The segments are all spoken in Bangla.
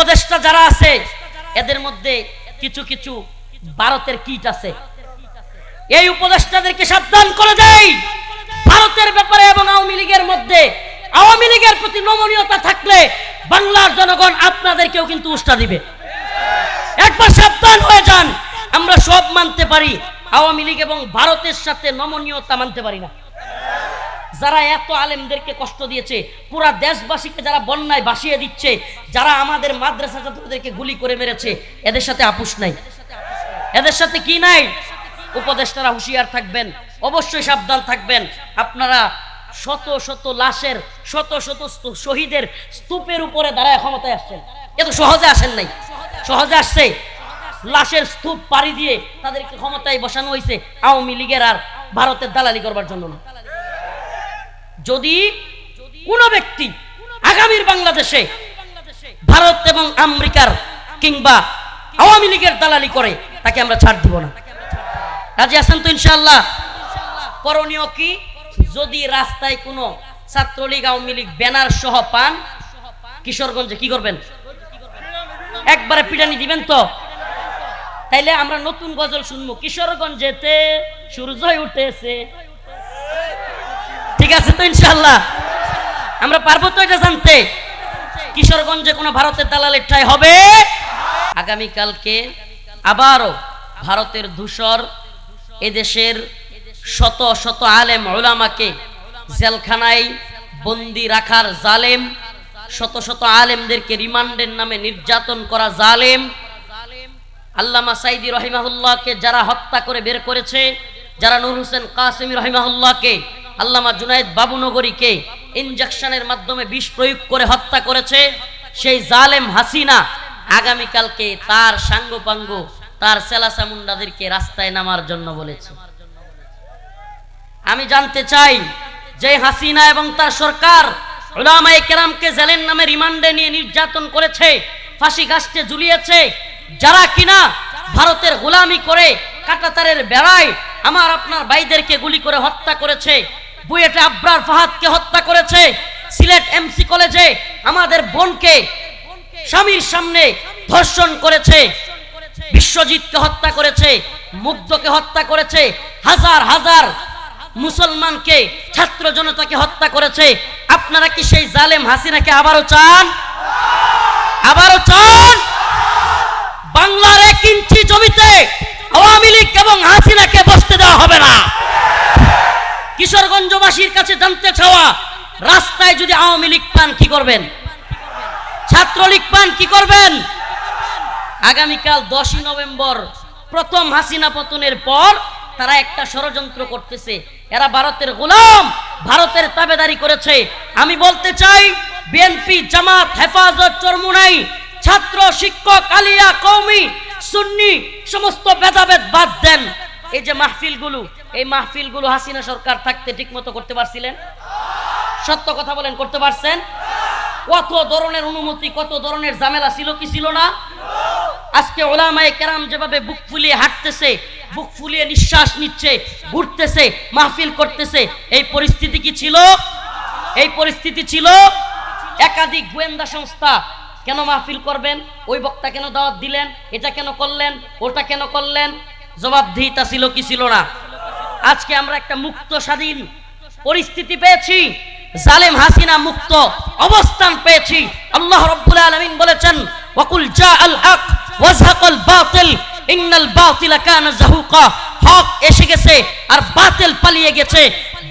উপদেষ্টা যারা আছে, এদের মধ্যে কিছু কিছু ভারতের কীট আছে। এই উপদেষ্টাদেরকে সাবধান করে দেয় ভারতের ব্যাপারে এবং আওয়ামী লীগের মধ্যে, আওয়ামী লীগের প্রতি নমনীয়তা থাকলে বাংলার জনগণ আপনাদেরকেও কিন্তু উষ্টা দিবে। একবার সাবধান হয়ে যান। আমরা সব মানতে পারি, আওয়ামী লীগ এবং ভারতের সাথে নমনীয়তা মানতে পারি না। যারা এত আলেমদেরকে কষ্ট দিয়েছে, পুরা দেশবাসীকে যারা বন্যায় ভাসিয়ে দিচ্ছে, যারা আমাদের মাদ্রাসা ছাত্রদেরকে গুলি করে মেরেছে, এদের সাথে আপুস নাই। এদের সাথে কি নাই? উপদেষ্টারা হুঁশিয়ার থাকবেন, অবশ্যই সাবধান থাকবেন। আপনারা শত শত লাশের, শত শত শহীদের স্তূপের উপরে দাঁড়ায় ক্ষমতায় আসছেন। এত সহজে আসেন নাই। সহজে আসছে। লাশের স্তূপ পাড়ি দিয়ে তাদেরকে ক্ষমতায় বসানো হয়েছে আওয়ামী লীগের আর ভারতের দালালি করবার জন্য না। যদি কোন ব্যক্তি আগামীর বাংলাদেশে ভারত এবং আমেরিকার কিংবা আওয়ামী লীগের দালালি করে, তাকে আমরা ছাড় দিব না। রাজি আছেন তো ইনশাআল্লাহ? করণীয় কি? যদি রাস্তায় কোনো ছাত্রলীগ, আওয়ামী লীগ ব্যানার সহ পান, কিশোরগঞ্জে কি করবেন? একবারে পিটানি দিবেন তো? তাইলে আমরা নতুন গজল শুনব। কিশোরগঞ্জেতে সূর্যই উঠেছে। তো ইনশাআল্লাহ। আমরা পারব তো এটা জানতে? কিশোরগঞ্জে কোনো ভারতের দালালের ঠাই হবে? আগামীকালকে আবারও ভারতের ধূসর এদেশের শত শত আলেম ওলামাকে জেলখানায় বন্দি রাখার জালেম, শত শত আলেমদেরকে রিমান্ডের নামে নির্যাতন করা জালেম, আল্লামা সাইদি রহিমাহুল্লাহকে যারা হত্যা করে বের করেছে, যারা নুর হোসেন কাসিম রহিমাহুল্লাহকে আল্লামা জুনায়েদ বাবুনগরীকে ইনজেকশনের মাধ্যমে বিষ প্রয়োগ করে হত্যা করেছে। সেই জালেম হাসিনা আগামীকালকে তার সাঙ্গপাঙ্গ, তার সেলাসামুন্ডাদেরকে রাস্তায় নামার জন্য বলেছে। আমি জানতে চাই, যে হাসিনা এবং তার সরকার ওলামায়ে কেরামকে জেলের নামে রিমান্ডে নিয়ে নির্যাতন করেছে, ফাঁসি গাছতে ঝুলিয়েছে, যারা কিনা ভারতের গোলামি করে কাটাতারের বেড়ায় আমার আপনার ভাইদেরকে গুলি করে হত্যা করেছে বুয়েটে আব্রার ফাহাদকে হত্যা করেছে, সিলেট এমসি কলেজে আমাদের বোনকে স্বামীর সামনে ধর্ষণ করেছে, বিশ্বজিৎকে হত্যা করেছে, মুগ্ধকে হত্যা করেছে, হাজার হাজার মুসলমানকে, ছাত্র জনতাকে হত্যা করেছে। আপনারা কি সেই জালেম হাসিনাকে আবারও চান? আবারও চান? বাংলার এক ইঞ্চি জমিতে আওয়ামী লীগ এবং হাসিনাকে বসতে দেওয়া হবে না। কিশোরগঞ্জবাসীর কাছে জানতে চাওয়া, রাস্তায় যদি আওয়ামী লীগ পান কি করবেন? ছাত্রলীগ পান কি করবেন? আগামীকাল দশই নভেম্বর প্রথম হাসিনা পতনের পর তারা একটা ষড়যন্ত্র করতেছে। এরা ভারতের গোলাম, ভারতের তাবেদারি করেছে। আমি বলতে চাই, বিএনপি, জামাত, হেফাজত, চরমুনাই, ছাত্র, শিক্ষক, আলিয়া কৌমি সুন্নি, সমস্ত ভেদাভেদ বাদ দেন। এই যে মাহফিলগুলো, এই মাহফিলগুলো হাসিনা সরকার থাকতে ঠিকমতো করতে পারছিলেন? সত্য কথা বলেন, করতে পারছেন? কত ধরনের অনুমতি, কত ধরনের ঝামেলা ছিল কি ছিল না? আজকে ওলামায়ে কেরাম যেভাবে বুক ফুলিয়ে হাঁটতেছে, বুক ফুলিয়ে নিঃশ্বাস নিচ্ছে, ঘুরতেছে, মাহফিল করতেছে, এই পরিস্থিতি কি ছিল? এই পরিস্থিতি ছিল একাধিক গোয়েন্দা সংস্থা কেন মাহফিল করবেন? ওই বক্তা কেন দাওয়াত দিলেন? এটা কেন করলেন? ওটা কেন করলেন? জবাবদিহিতা ছিল কি ছিল না? আজকে আমরা একটা মুক্ত স্বাধীন পরিস্থিতি পেয়েছি। জালেম হাসিনা মুক্ত অবস্থান পেয়েছি। আল্লাহ রাব্বুল আলামিন বলেছেন, ওয়াকুল জা আল হক, ওয়াজহাকাল বাতিল, ইন্নাল বাতিলা কানা জাহুকা। হক এসে গেছে আর বাতিল পালিয়ে গেছে।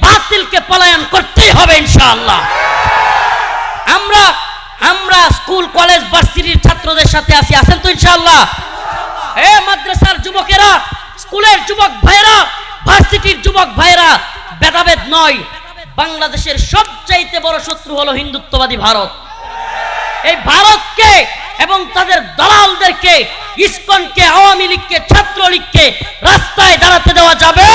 বাতিলকে পলায়ন করতেই হবে ইনশাআল্লাহ। আমরা আমরা স্কুল, কলেজ, ভার্সিটির ছাত্রদের সাথে আছি। আছেন তো ইনশাআল্লাহ? এ মাদ্রাসার যুবকেরা, স্কুলের যুবক ভাইরা ভার্সিটির যুবক ভাইরা ভেদাভেদ নয়, বাংলাদেশের সবচাইতে বড় শত্রু হলো হিন্দুত্ববাদী ভারত। এই ভারতকে এবং তাদের দালালদেরকে, ইসকনকে, আওয়ামী লীগকে, ছাত্রলীগকে রাস্তায় দাঁড়াতে দেওয়া যাবে।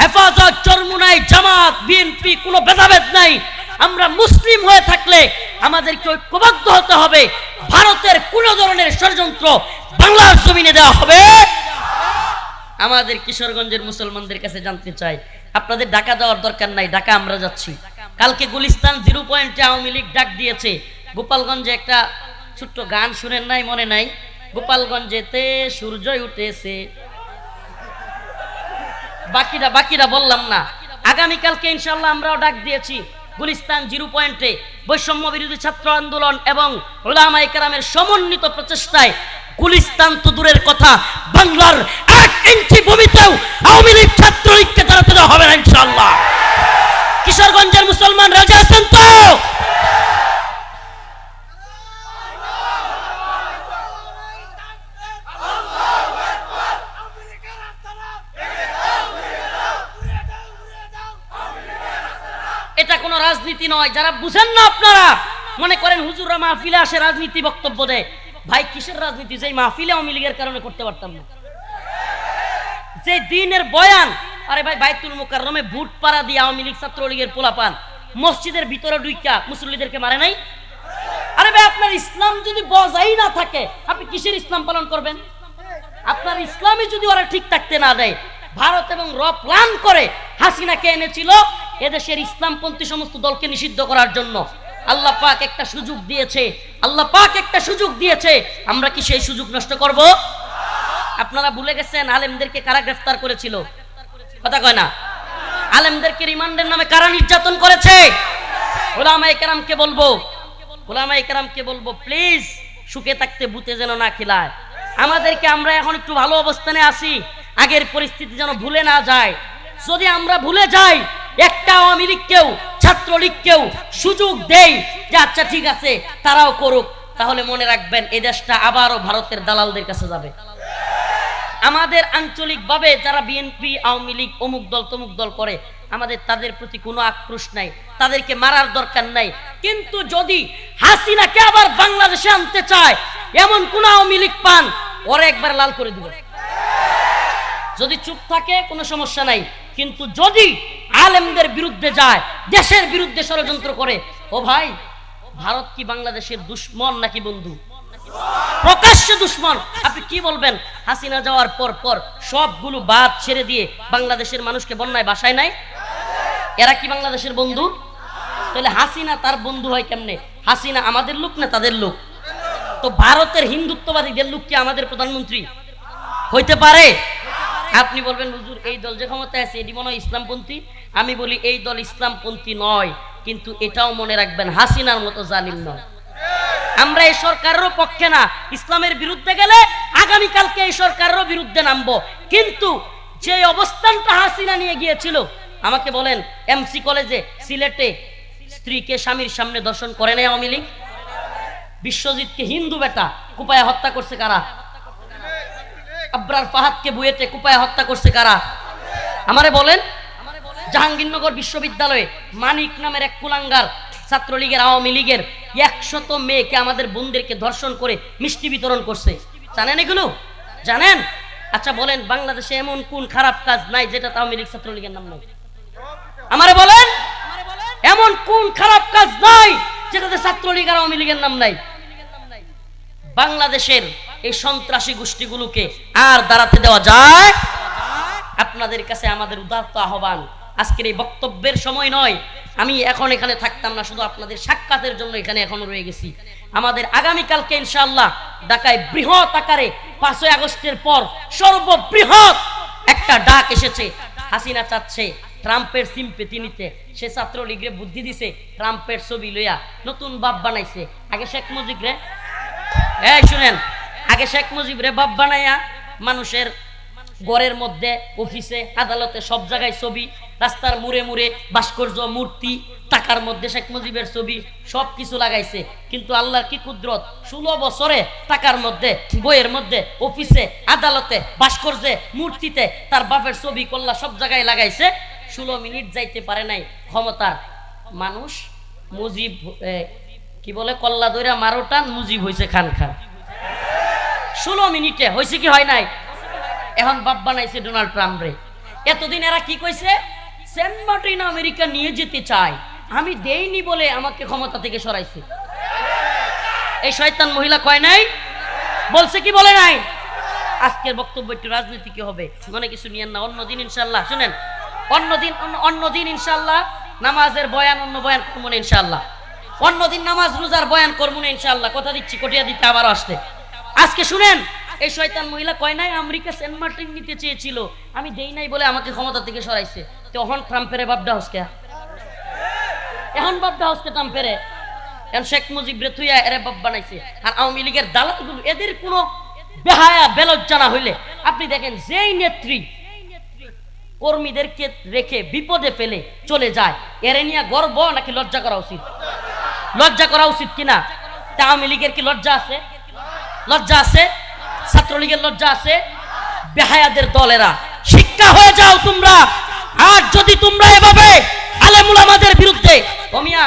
হেফাজত, চরমুনাই, জামাত, বিএনপি, কোনো ভেদাভেদ নাই। আমরা মুসলিম হয়ে থাকলে আমাদেরকে ঐক্যবদ্ধ হতে হবে। ভারতের কোনো ধরনের ষড়যন্ত্র বাংলার জমিনে দেওয়া হবে। আমাদের কিশোরগঞ্জের মুসলমানদের কাছে জানতে চাই, আপনাদের ঢাকা দেওয়ার দরকার নাই ঢাকা আমরা যাচ্ছি। কালকে গুলিস্তান জিরো পয়েন্টে আওয়ামী লীগ ডাক দিয়েছে। গোপালগঞ্জে একটা ছোট্ট গান শুনেন নাই, মনে নাই? গোপালগঞ্জেতে সূর্য উঠেছে। বাকিরা বাকিরা বললাম না। আগামীকালকে ইনশাল্লাহ আমরাও ডাক দিয়েছি গুলিস্তান জিরো পয়েন্টে। বৈষম্য বিরোধী ছাত্র আন্দোলন এবং ওলামাই কেরামের সমন্বিত প্রচেষ্টায় গুলিস্তান তো দূরের কথা, বাংলার এক ইঞ্চি ভূমিতেও আওয়ামী লীগ ছাত্রলীগকে দাঁড়াতে দেওয়া হবে না ইনশাল্লাহ কিশোরগঞ্জের মুসলমান রাজা আছেন তো? এটা কোনো রাজনীতি নয়, যারা বুঝেন না আপনারা, মনে করেন হুজুররা মাহফিলে আসে রাজনীতি বক্তব্য দেয়। ভাই, কিসের রাজনীতি? যেই মাহফিলে আওয়ামী লীগের কারণে করতে পারতাম না। যে দিনের বয়ান, আরে ভাই, বাইতুল মুকাররমে বুট পাড়া দিয়ে আওয়ামী লীগ ছাত্রলীগের পোলাপান, মসজিদের ভিতরে ডুইকা মুসল্লিদেরকে মারে নাই? আরে ভাই, আপনার ইসলাম যদি বজাই না থাকে, আপনি কিসের ইসলাম পালন করবেন? আপনার ইসলামই যদি ওরা ঠিক থাকতে না দেয়, ভারত এবং র প্ল্যান করে হাসিনাকে এনেছিল এদেশের ইসলামপন্থী সমস্ত দলকে নিষিদ্ধ করার জন্য। আল্লাহ পাক একটা সুযোগ দিয়েছে আল্লাহ পাক একটা সুযোগ দিয়েছে, আমরা কি সেই সুযোগ নষ্ট করব? আপনারা ভুলে গেছেন, আলেমদেরকে কারা গ্রেফতার করেছিল? কথা কয় না? আলেমদেরকে রিমান্ডের নামে কারা নির্যাতন করেছে? ওলামা একরামকে বলব ওলামা একরামকে বলব প্লিজ সুখে থাকতে বুতে যেন না খিলায়। আমাদেরকে আমরা এখন একটু ভালো অবস্থানে আছি, আগের পরিস্থিতি যেন ভুলে না যায়। যদি আমরা ভুলে যাই, একটা আওয়ামী লীগকেও ছাত্রলীগকেও সুযোগ দেই যে আচ্ছা ঠিক আছে, তারাও করুক। তাহলে মনে রাখবেন এই দেশটা আবারও ভারতের দালালদের কাছে যাবে। আমাদের আঞ্চলিকভাবে যারা বিএনপি আওয়ামী লীগ, অমুক দল, তমুক দল করে, আমাদের তাদের প্রতি কোনো আক্রোশ নাই, তাদেরকে মারার দরকার নাই। কিন্তু যদি হাসিনাকে আবার বাংলাদেশে আনতে চায়, এমন কোন আওয়ামী লীগ পান, ওরা একবার লাল করে দিবে যদি চুপ থাকে, কোনো সমস্যা নাই। কিন্তু যদি আলেমদের বিরুদ্ধে যায়, দেশের বিরুদ্ধে ষড়যন্ত্র করে, ও ভাই, ভারত কি বাংলাদেশের দুশ্মন নাকি বন্ধু? প্রকাশ্য দুশ্মন। আপনি কি বলবেন? হাসিনা যাওয়ার পর পর সবগুলো বাদ ছেড়ে দিয়ে বাংলাদেশের মানুষকে বন্যায় বাসায় নাই? এরা কি বাংলাদেশের বন্ধু? তাহলে হাসিনা তার বন্ধু হয় কেমনে? হাসিনা আমাদের লোক না তাদের লোক? তো ভারতের হিন্দুত্ববাদীদের লোক কি আমাদের প্রধানমন্ত্রী? হইতে পারে। আপনি বলবেন, হুজুর, এই দল যে ক্ষমতায় আছে এটি মনে হয় ইসলামপন্থী? আমি বলি, এই দল ইসলামপন্থী নয়, কিন্তু এটাও মনে রাখবেন, হাসিনার মতো জালিম নয়। আমরা এই সরকারেরও পক্ষে না, ইসলামের বিরুদ্ধে গেলে আগামীকালকে এই সরকারেরও বিরুদ্ধে নামবো। কিন্তু যে অবস্থানটা হাসিনা নিয়ে গিয়েছিল, আমাকে বলেন, এমসি কলেজে, সিলেটে স্ত্রীকে স্বামীর সামনে দর্শন করে নেয় আওয়ামী লীগ? বিশ্বজিৎকে হিন্দু বেটা কুপায় হত্যা করছে কারা? আব্রার ফাহাদকে বুয়েটে কুপায় হত্যা করছে কারা? আমারে বলেন, জাহাঙ্গীরনগর বিশ্ববিদ্যালয়ে মানিক নামের এক কুলাঙ্গার ছাত্রলীগের আওয়ামী লীগের একশত মেয়েকে আমাদের বোনদেরকে ধর্ষণ করে মিষ্টি বিতরণ করছে। জানেন এগুলো? জানেন? আচ্ছা বলেন, বাংলাদেশে এমন কোন খারাপ কাজ নাই যেটা আওয়ামী লীগ ছাত্রলীগের নাম নাই? আমারে বলেন, এমন কোন খারাপ কাজ নাই যেটাতে ছাত্রলীগ আর আওয়ামী লীগের নাম নাই? বাংলাদেশের এই সন্ত্রাসী গোষ্ঠীগুলোকে আর দাঁড়াতে দেওয়া যায়? আপনাদের কাছে আমাদের উদাত্ত আহ্বান। আজকের এই বক্তব্যের সময় নয়। আমি এখন এখানে থাকতাম না, শুধু আপনাদের সাক্ষাতের জন্য এখানে এখনও রয়ে গেছি। আমাদের আগামীকালকে ইনশাআল্লাহ ঢাকায় বৃহৎ আকারে পাঁচই আগস্টের পর সর্ববৃহৎ একটা ডাক এসেছে। হাসিনা চাচ্ছে ট্রাম্পের সিম্পেতি নিতে। সে ছাত্রলীগরে বুদ্ধি দিছে, ট্রাম্পের ছবি লইয়া। নতুন বাপ বানাইছে। আগে শেখ মুজিব রে। এই শুনেন আগে শেখ মুজিব রে বাপ বানাইয়া মানুষের ঘরের মধ্যে অফিসে আদালতে সব জায়গায় ছবি, রাস্তার মুড়ে মুড়ে ভাস্কর্য, মূর্তি, টাকার মধ্যে শেখ মুজিবের ছবি সব কিছু লাগাইছে। কিন্তু আল্লাহর কি কুদরত? ষোলো বছরে টাকার মধ্যে, বইয়ের মধ্যে অফিসে আদালতে, ভাস্কর্যে, মূর্তিতে তার বাপের ছবি, কল্লা সব জায়গায় লাগাইছে। ষোলো মিনিট যাইতে পারে নাই। ক্ষমতার মানুষ মুজিব কি বলে, কল্লা দৈরা মারো টান মুজিব হয়েছে খান খান। ষোলো মিনিটে হয়েছে কি হয় নাই? এখন বাপ বানাইছে ডোনাল্ড ট্রাম্প রে এতদিন এরা কি কইছে? সেন্ট মার্টিন আমেরিকা নিয়ে যেতে চায়। আমি দেইনি বলে আমাকে ক্ষমতা থেকে সরাইছে। এই শয়তান মহিলা কয় নাই? বলছে কি বলে নাই? আজকের বক্তব্য একটু রাজনীতি কি হবে? মনে কিছু নিয়েন না অন্যদিন ইনশাল্লাহ শুনেন অন্যদিন অন্য- অন্যদিন ইনশাল্লাহ নামাজের বয়ান, অন্য বয়ান মনে ইনশাল্লাহ অন্যদিন নামাজ রোজার বয়ান করব না ইনশাআল্লাহ। কথা দিচ্ছি, কটিয়া দিতে আবার আসতে আজকে শুনেন, এই শয়তান মহিলা কয় নাই, আমেরিকা সেন্ট মার্টিন নিতে চেয়েছিল। আমি দেই নাই বলে আমাকে ক্ষমতা থেকে সরাইছে। তখন ট্রাম্পের বাপডা হসকে এখন বাপডা হসকে ট্রাম্পের এখন শেখ মুজিব রে থুইয়া এরে বাপ বানাইছে। আর আওয়ামী লীগের দালালগুলো, এদের কোনো বেহায়া, বেলজ্জা না হইলে, আপনি দেখেন যেই নেত্রী কর্মীদেরকে রেখে বিপদে ফেলে চলে যায়, এরে নিয়ে গর্ব নাকি লজ্জা করা উচিত? লজ্জা করা উচিত কিনা? তা আওয়ামী লীগের কি লজ্জা আছে? লজ্জা আছে? ছাত্রলীগের লজ্জা আছে? বেহায়াদের দলেরা। শিক্ষা হয়ে যাও তোমরা। আর যদি তোমরা এভাবে আলেমুল আমাদের বিরুদ্ধে অমিয়া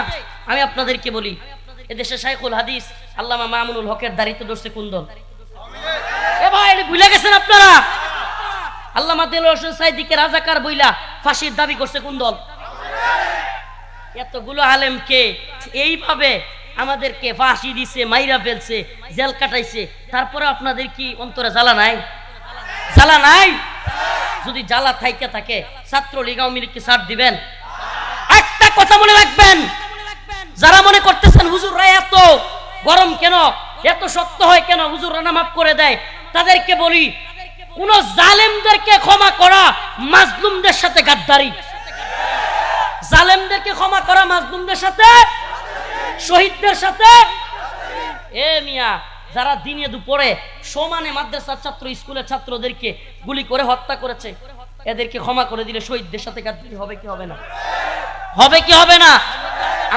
আমি আপনাদেরকে বলি, এদেশে শাইখুল হাদিস, আল্লামা মামুনুল হকের দাড়িতে ধরছে কুন্দন এ ভাই ভুলে গেছেন আপনারা? আল্লামা দেল হোসেন সাইদিকে রাজাকার বইলা ফাঁসির দাবি করছে কোন দল? এতগুলো আলেমকে এইভাবে আমাদেরকে ফাঁসি দিছে, মাইরা ফেলছে, জেল কাটাইছে। তারপরে আপনাদের কি অন্তরে জ্বালা নাই? জ্বালা নাই? যদি জ্বালা থাইকে থাকে ছাত্র লীগ আওয়ামী লীগকে ছাড় দিবেন। একটা কথা মনে রাখবেন, যারা মনে করতেছেন হুজুররা এত গরম কেন, এত শক্ত হয় কেন, হুজুররা না মাফ করে দেয়, তাদেরকে বলি, কোন জালেমদেরকে ক্ষমা করা মাজলুমদের সাথে গাদ্দারি। জালেমদেরকে ক্ষমা করা মাজলুমদের সাথে শহীদদের সাথে? এ মিয়া, যারা দিনে দুপুরে সমানে মাদ্রাসার ছাত্র, স্কুলের ছাত্রদেরকে গুলি করে হত্যা করেছে, এদেরকে ক্ষমা করে দিলে শহীদদের সাথে গাদ্দারি হবে, কি হবে না? হবে কি হবে না?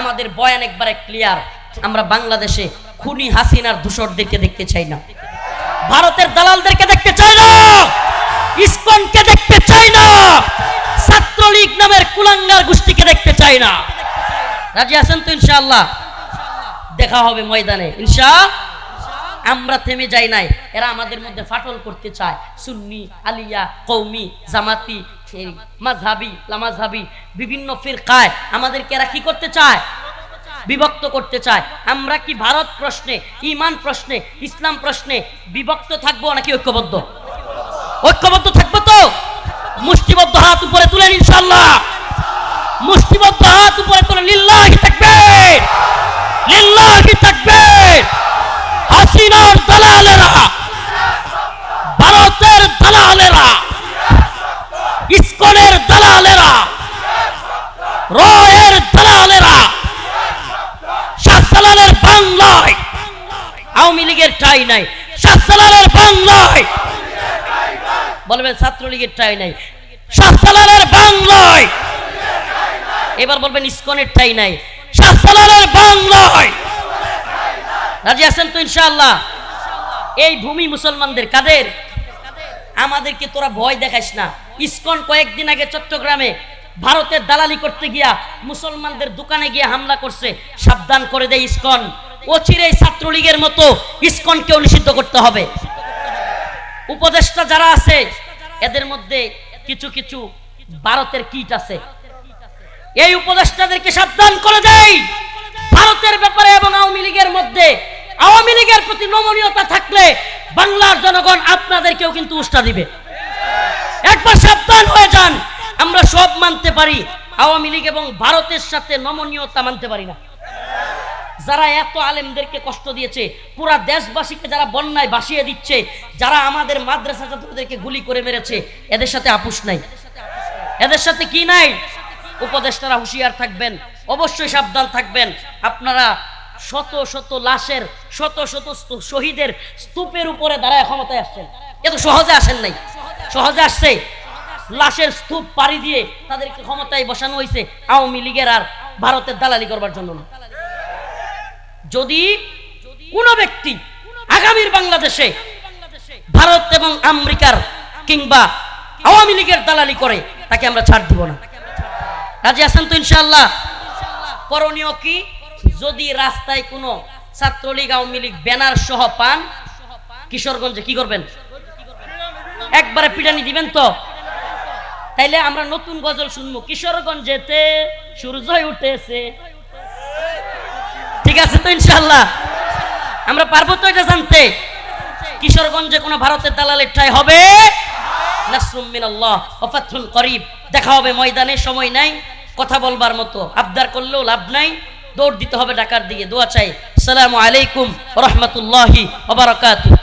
আমাদের বয়ান একবারে ক্লিয়ার আমরা বাংলাদেশে খুনি হাসিনার দূষরদেরকে দেখতে চাই না। ভারতের দালালদেরকে দেখতে চাই না! ইসকনকে দেখতে চাই না! ছাত্রলীগ নামের কুলাঙ্গার গোষ্ঠীকে দেখতে চাই না। রাজি আছেন তো ইনশাআল্লাহ? দেখা হবে ময়দানে। ইনশা আমরা থেমে যাই নাই। এরা আমাদের মধ্যে ফাটল করতে চায়। সুন্নি, আলিয়া কৌমি জামাতি, এই মাঝহাবি লামাঝহাবি বিভিন্ন ফিরকায় আমাদেরকে এরা কি করতে চায়? বিভক্ত করতে চায়। আমরা কি ভারত প্রশ্নে, ইমান প্রশ্নে, ইসলাম প্রশ্নে বিভক্ত থাকব নাকি ঐক্যবদ্ধ? ঐক্যবদ্ধ থাকব তো? মুষ্টিবদ্ধ হাত উপরে তুলেন ইনশাল্লাহ মুষ্টিবদ্ধ হাত উপরে তুলে লিল্লাহি থাকবে লিল্লাহি থাকবে হাসিনার দালালেরা, ভারতের দালালেরা, ইসকনের দালালেরা, রয়ের দালালেরা শাহসালালের বাংলায়, আওয়ামী লীগের ঠাই নাই। শাহসালালের বাংলায়, বলবেন ছাত্রলীগের ঠাই নাই। শাহসালালের বাংলায়, এবার বলবেন ইসকনের ঠাই নাই। শাহসালালের বাংলায় রাজি আছেন তো ইনশাআল্লাহ? এই ভূমি মুসলমানদের কাদের? আমাদেরকে তোরা ভয় দেখাইস না। ইসকন কয়েকদিন আগে চট্টগ্রামে ভারতের দালালি করতে গিয়া মুসলমানদের দোকানে গিয়ে হামলা করছে। সাবধান করে দেয় ইসকন। অচিরেই ছাত্রলীগের মতো ইসকনকেও নিষিদ্ধ করতে হবে। উপদেষ্টা যারা আছে, এদের মধ্যে কিছু কিছু ভারতের কিট আছে। এই উপদেষ্টাদেরকে সাবধান করে দেয় ভারতের ব্যাপারে এবং আওয়ামী লীগের মধ্যে। আওয়ামী লীগের প্রতি নমনীয়তা থাকলে বাংলার জনগণ আপনাদেরকেও কিন্তু উষ্টা দিবে। একবার সাবধান হয়ে যান, আমরা সব মানতে পারি। আওয়ামী লীগ এবং ভারতের সাথে নমনীয়তা মানতে পারি না। যারা এত আলেমদেরকে কষ্ট দিয়েছে, পুরা দেশবাসীকে যারা বন্যায় ভাসিয়ে দিচ্ছে, যারা আমাদের মাদ্রাসা ছাত্রদেরকে গুলি করে মেরেছে, এদের সাথে আপুস নাই। এদের সাথে কি নাই? উপদেষ্টারা হুঁশিয়ার থাকবেন, অবশ্যই সাবধান থাকবেন। আপনারা শত শত লাশের, শত শত শহীদের স্তূপের উপরে দাঁড়ায় ক্ষমতায় আসছেন। এত সহজে আসেন নাই। সহজে আসছে। লাশের স্তূপ পাড়ি দিয়ে তাদেরকে ক্ষমতায় বসানো হয়েছে আওয়ামী লীগের আর ভারতের দালালি করবার জন্য না। যদি কোন ব্যক্তি আগামীর বাংলাদেশে ভারত এবং আমেরিকার কিংবা আওয়ামী লীগের দালালি করে, তাকে আমরা ছাড় দিব না। রাজি আছেন তো ইনশাআল্লাহ? করণীয় কি? যদি রাস্তায় কোনো ছাত্রলীগ, আওয়ামী লীগ, ব্যানার সহ পান, কিশোরগঞ্জে কি করবেন? একবারে পিটানি দিবেন তো? তাইলে আমরা নতুন গজল শুনব। কিশোরগঞ্জেতে সূর্যই উঠেছে ঠিক আছে তো ইনশাআল্লাহ? আমরা পারব তো এটা জানতে? কিশোরগঞ্জে কোনো ভারতের দালালের ঠাই হবে? নাসরুম মিনাল্লাহ ওয়া ফাতহুন করিব দেখা হবে ময়দানে, সময় নাই। কথা বলবার মতো। আবদার করলেও লাভ নাই। দৌড় দিতে হবে ডাকার দিকে। দোয়া চাই। সালামু আলাইকুম রহমতুল্লাহি ওবরাকাতু